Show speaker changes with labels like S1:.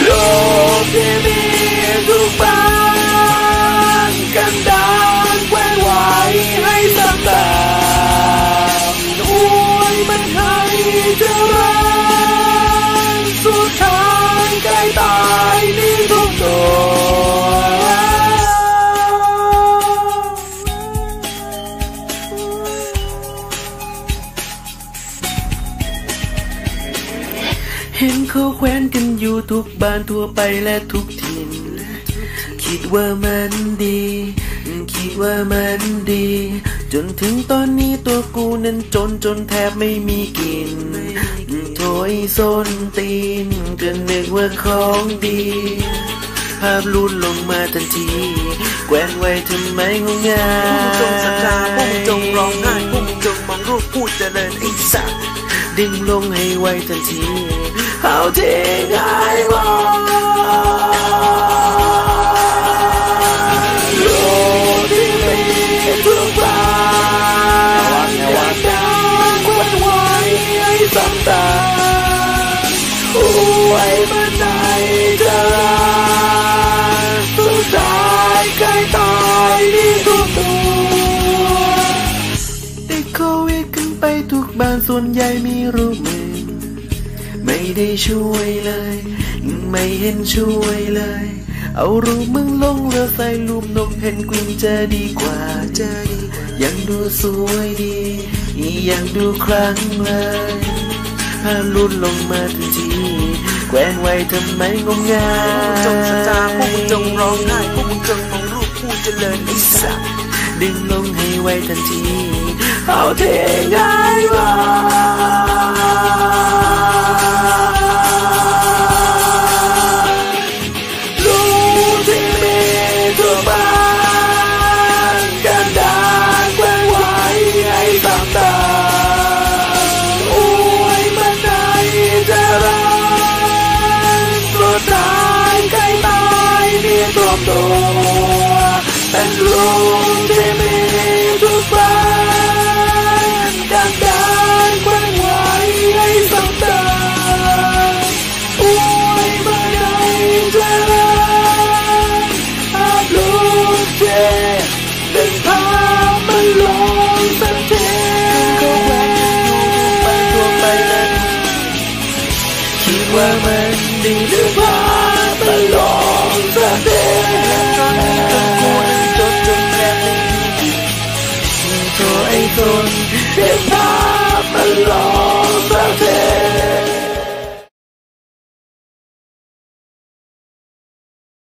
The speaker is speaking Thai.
S1: โเห็นเขาแขวนกันอยู่ทุกบ้านทั่วไปและทุกถิ่น คิดว่ามันดี คิดว่ามันดี จนถึงตอนนี้ตัวกูนั้นจนจนแทบไม่มีกิน โถยส้นตีนก็นึกว่าของดี ภาพหลุดลงมาทันที แกวนไว้ทำไมงงงา
S2: จงสัจจาพวกมึงจงร้องไห้พวกมึงจงมองรูปพูดเจริญไอ้สัตว์
S1: ดึงลงให้ไวทันที เอาทิ้งให้หมดโลกที่มีทุกบ้านอยากดังควันไว้ให้สำตาโอ้ยมันในเจริญสุดท้ายใกล้ตายนี่ทุกตัวติดโควิดกันไปทุกบ้านส่วนใหญ่มีรูปมึง ไม่ได้ช่วยเลย ไม่เห็นช่วยเลย เอารูปมึงลงเรือใส่รูปนกเพนกวินจะดีกว่าจะดีกว่ายังดูสวยดียังดูครั้งเลยภาพหลุดลงมาทันทีแกวนไว้ทำไมงมงาย
S2: จงสัจจาพวกมึงจงร้องไห้พวกมึงจงมองรูปพูดเจริญไอ้สัตว์
S1: ดึงลงให้ไวทันที เอาเทง่ายมา นี่ตัวตัวเป็นลูกที่มีทุกบ้านกันดานแกว้งไหวให้ตามตามโอ้ ไม่มีกิ